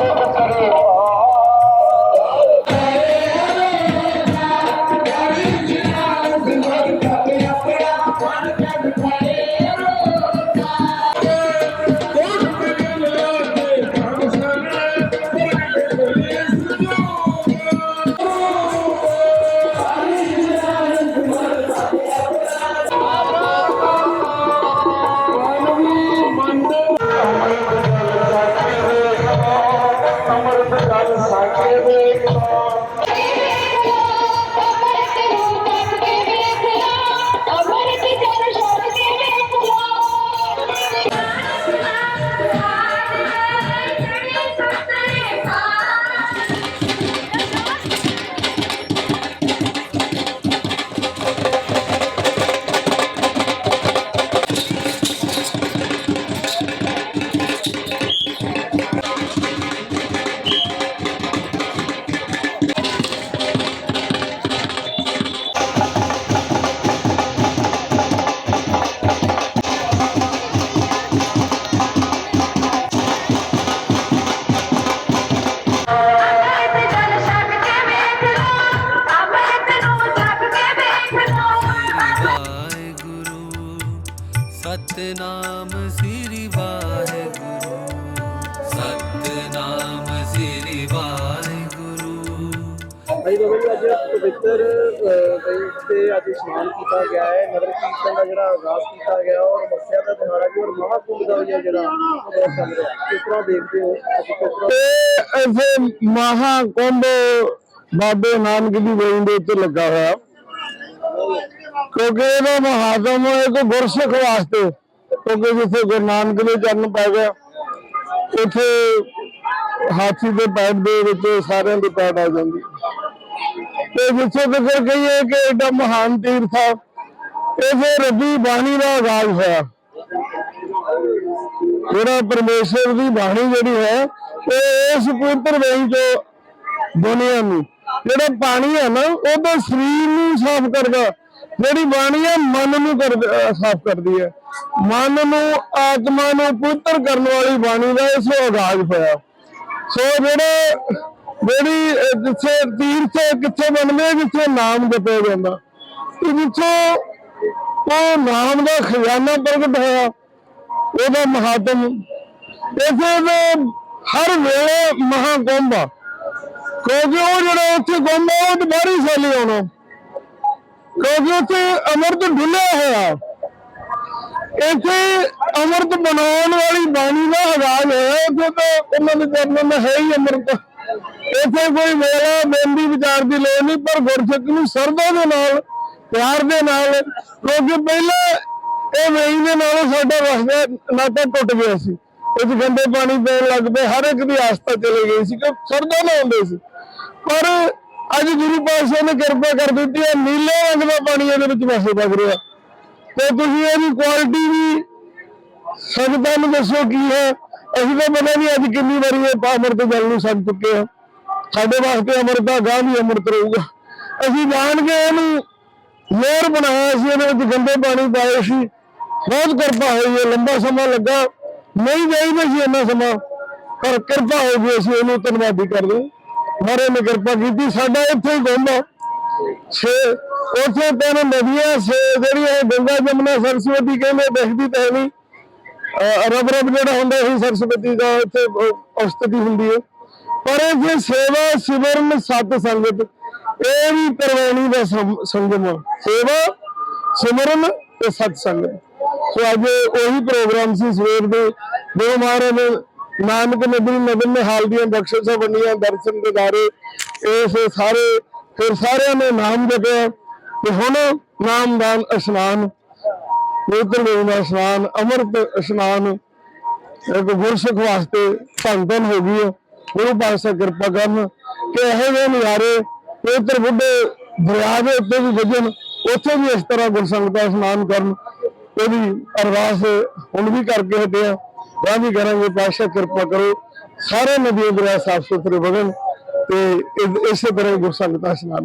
Всі докторів. ਸਤਨਾਮ ਸ੍ਰੀ ਵਾਹਿਗੁਰੂ। ਸਤਨਾਮ ਸ੍ਰੀ ਵਾਹਿਗੁਰੂ। ਭਾਈ ਬਾਬਾ ਅੱਜ ਪਵਿੱਤਰ ਭਾਈ ਤੇ ਅੱਜ ਇਸ਼ਨਾਨ ਕੀਤਾ ਗਿਆ ਹੈ। ਨਗਰ ਕੀਰਤਨ ਦਾ ਜਿਹੜਾ ਆਗਾਜ਼ ਕੀਤਾ ਗਿਆ ਔਰ ਮਸਿਆ ਦਾ ਦਿਹਾੜਾ ਜੀ ਔਰ ਮਹਾਕੁੰਭ ਦਾ ਵੀ ਜਿਹੜਾ ਬਹੁਤ ਚੱਲ ਰਿਹਾ ਕਿਸ ਤਰ੍ਹਾਂ ਦੇਖਦੇ ਹੋ ਅੱਜ ਕਿਸ ਤਰ੍ਹਾਂ? ਇਹ ਮਹਾਕੁੰਭ ਬਾਬੇ ਨਾਨਕ ਦੀ ਵੇਈ ਦੇ ਉੱਤੇ ਲੱਗਾ ਹੋਇਆ। ਕਿਉਂਕਿ ਇਹਦਾ ਮਹਾਤਮ ਇੱਕ ਗੁਰਸਿੱਖ ਵਾਸਤੇ, ਕਿਉਂਕਿ ਜਿੱਥੇ ਗੁਰੂ ਨਾਨਕ ਦੇ ਚਰਨ ਪੈ ਗਿਆ, ਉੱਥੇ ਹਾਥੀ ਦੇ ਪੈਰ ਦੇ ਵਿੱਚ ਸਾਰਿਆਂ ਦੀ ਪੈਰ ਆ ਜਾਂਦੀ। ਤੇ ਜਿੱਥੇ ਤੱਕ ਕਹੀਏ ਕਿ ਐਡਾ ਮਹਾਨ ਤੀਰਥ ਆ, ਇਥੇ ਰੱਬੀ ਬਾਣੀ ਦਾ ਆਗਾਜ਼ ਹੋਇਆ। ਜਿਹੜਾ ਪਰਮੇਸ਼ਰ ਦੀ ਬਾਣੀ ਜਿਹੜੀ ਹੈ ਉਹ ਇਸ ਪਵਿੱਤਰ ਵੇਈ ਚੋਂ ਦੁਨੀਆ ਨੂੰ। ਜਿਹੜਾ ਪਾਣੀ ਹੈ ਨਾ, ਉਹ ਤਾਂ ਸਰੀਰ ਨੂੰ ਸਾਫ਼ ਕਰਦਾ। ਜਿਹੜੀ ਬਾਣੀ ਹੈ, ਮਨ ਨੂੰ ਕਰ ਸਾਫ਼ ਕਰਦੀ ਹੈ। ਮਨ ਨੂੰ, ਆਤਮਾ ਨੂੰ ਪਵਿੱਤਰ ਕਰਨ ਵਾਲੀ ਬਾਣੀ ਦਾ ਇਸ ਆਗਾਜ਼ ਹੋਇਆ। ਸੋ ਜਿਹੜੇ, ਜਿਹੜੀ ਜਿੱਥੇ ਤੀਰਥ ਕਿੱਥੇ ਬਣਦੇ ਜਿੱਥੇ ਨਾਮ ਜਪਿਆ ਜਾਂਦਾ। ਤੇ ਉਹ ਨਾਮ ਦਾ ਖਜ਼ਾਨਾ ਪ੍ਰਗਟ ਹੋਇਆ, ਉਹਦਾ ਮਹਾਤਮ। ਇਸੇ ਦੇ ਹਰ ਵੇਲੇ ਮਹਾਕੁੰਭ ਆ। ਕਿਉਂਕਿ ਉਹ ਜਿਹੜਾ ਉੱਥੇ ਕੁੰਭ ਆ, ਉਹ ਦੁਬਾਰੀ ਸਾਲੀ ਆਉਣਾ। ਕਿਉਂਕਿ ਉੱਥੇ ਅਮਰਤ ਡੁੱਲਿਆ ਹੋਇਆ। ਇੱਥੇ ਅਮਰਤ ਬਣਾਉਣ ਵਾਲੀ ਬਾਣੀ ਦਾ ਆਗਾਜ਼ ਹੋਇਆ। ਉੱਥੇ ਤਾਂ ਉਹਨਾਂ ਦੇ ਚਰਨਾਂ ਦਾ ਹੈ ਹੀ ਅਮਰਤ। ਇੱਥੇ ਕੋਈ ਵੇਲਾ ਬੇਨਤੀ ਵਿਚਾਰ ਦੀ ਲੋੜ ਨਹੀਂ, ਪਰ ਗੁਰਸਿੱਖ ਨੂੰ ਸਰਦਾ ਦੇ ਨਾਲ, ਪਿਆਰ ਦੇ ਨਾਲ, ਕਿਉਂਕਿ ਪਹਿਲਾਂ ਇਹ ਵੇਈ ਦੇ ਨਾਲ ਸਾਡਾ ਵਸਦਾ ਨਾਤਾ ਟੁੱਟ ਗਿਆ ਸੀ। ਇਹ ਗੰਦੇ ਪਾਣੀ ਪੈਣ ਲੱਗ ਪਏ, ਹਰ ਇੱਕ ਦੀ ਆਸਥਾ ਚਲੇ ਗਈ ਸੀ ਕਿ ਸਰਦਾ ਨਾ ਹੁੰਦੇ ਸੀ। ਪਰ ਅੱਜ ਗੁਰੂ ਪਾਤਸ਼ਾਹ ਨੇ ਕਿਰਪਾ ਕਰ ਦਿੱਤੀ ਹੈ ਨੀਲੇ ਰੰਗ ਦਾ ਪਾਣੀ ਇਹਦੇ ਵਿੱਚ ਵਸੇ ਵਗ ਰਿਹਾ ਤੇ ਤੁਸੀਂ ਇਹਦੀ ਕੁਆਲਿਟੀ ਵੀ ਸੰਗਤਾਂ ਨੂੰ ਦੱਸੋ ਕੀ ਹੈ। ਅਸੀਂ ਤਾਂ ਪਤਾ ਨਹੀਂ ਅੱਜ ਕਿੰਨੀ ਵਾਰੀ ਇਹ ਅੰਮ੍ਰਿਤ ਜਲ ਨੂੰ ਛਕ ਚੁੱਕੇ ਹਾਂ ਸਾਡੇ ਵਾਸਤੇ ਅੰਮ੍ਰਿਤ ਦਾ ਗਾਂ ਵੀ ਅੰਮ੍ਰਿਤ ਰਹੂਗਾ। ਅਸੀਂ ਜਾਣ ਕੇ ਇਹਨੂੰ ਲੇਅਰ ਬਣਾਇਆ ਸੀ, ਇਹਦੇ ਵਿੱਚ ਗੰਦੇ ਪਾਣੀ ਪਾਏ ਸੀ। ਬਹੁਤ ਕਿਰਪਾ ਹੋਈ ਹੈ, ਲੰਬਾ ਸਮਾਂ ਲੱਗਾ। ਨਹੀਂ ਚਾਹੀਦਾ ਸੀ ਇੰਨਾ ਸਮਾਂ, ਪਰ ਕਿਰਪਾ ਹੋ ਗਈ ਅਸੀਂ ਇਹਨੂੰ ਧੰਨਵਾਦੀ ਕਰਦੇ ਮਾਰੇ ਨੇ ਕਿਰਪਾ ਕੀਤੀ ਸਾਡਾ ਇੱਥੇ ਹੀ ਗੁੰਮ ਛੇ, ਉੱਥੇ ਤਿੰਨ ਨਦੀਆਂ, ਛੇ ਜਿਹੜੀਆਂ ਗੰਗਾ ਜਮਨਾ ਸਰਸਵਤੀ ਕਹਿੰਦੇ ਦਿਖਦੀ ਤਾਂ ਹੈ ਨਹੀਂ। ਅਹ ਰਬ ਜਿਹੜਾ ਹੁੰਦਾ ਸੀ ਸਰਸਵਤੀ ਦਾ ਇੱਥੇ ਉਸਤਤੀ ਹੁੰਦੀ ਹੈ। ਪਰ ਇਹ ਜੇ ਸੇਵਾ ਸਿਮਰਨ ਸਤ ਸੰਗਤ, ਇਹ ਵੀ ਕਰਵਾਉਣੀ ਦਾ ਸੰਗਮ ਸੇਵਾ ਸਿਮਰਨ ਤੇ ਸਤ ਸੰਗਤ। ਸੋ ਅੱਜ ਉਹੀ ਪ੍ਰੋਗਰਾਮ ਸੀ ਸਵੇਰ ਦੇ ਦੋ ਮਹਾਰਾਜ ਨਾਨਕ ਨਬੀ ਨਦਨ ਨੇ ਦੀਆਂ ਬਖਸ਼ਿਸ਼ਾਂ ਵੰਡੀਆਂ ਦਰਸ਼ਨ ਦਿਦਾਰੇ ਇਸ ਸਾਰੇ, ਫਿਰ ਸਾਰਿਆਂ ਨੇ ਨਾਮ ਜਪਿਆ ਤੇ ਹੁਣ ਨਾਮਦਾਨ ਇਸ਼ਨਾਨ ਪਵਿੱਤਰ ਵੇਦ ਦਾ ਇਸ਼ਨਾਨ, ਅੰਮ੍ਰਿਤ ਇਸ਼ਨਾਨ, ਇੱਕ ਗੁਰਸਿੱਖ ਵਾਸਤੇ ਸੰਤਨ ਹੋ ਗਈ ਹੈ। ਗੁਰੂ ਪਾਤਸ਼ਾਹ ਕਿਰਪਾ ਕਰਨ ਕਿ ਇਹੋ ਜਿਹੇ ਨਜ਼ਾਰੇ ਪਵਿੱਤਰ ਬੁੱਢੇ ਦਰਿਆ ਦੇ ਉੱਤੇ ਵੀ ਵਜਣ, ਉੱਥੇ ਵੀ ਇਸ ਤਰ੍ਹਾਂ ਗੁਰਸੰਗਤਾਂ ਇਸ਼ਨਾਨ ਕਰਨ। ਉਹਦੀ ਅਰਦਾਸ ਹੁਣ ਵੀ ਕਰਕੇ ਹਟਿਆ ਗਾਂ ਵੀ ਕਰਾਂਗੇ, ਪਾਤਸ਼ਾਹ ਕਿਰਪਾ ਕਰੋ। ਸਾਰੇ ਨਦੀਆਂ ਦਰਿਆ ਸਾਫ਼ ਸੁਥਰੇ ਵਗਣ ਤੇ ਇਸੇ ਤਰ੍ਹਾਂ ਹੀ ਗੁਰਸੰਗਤ ਦਾ ਇਸ਼ਨਾਨ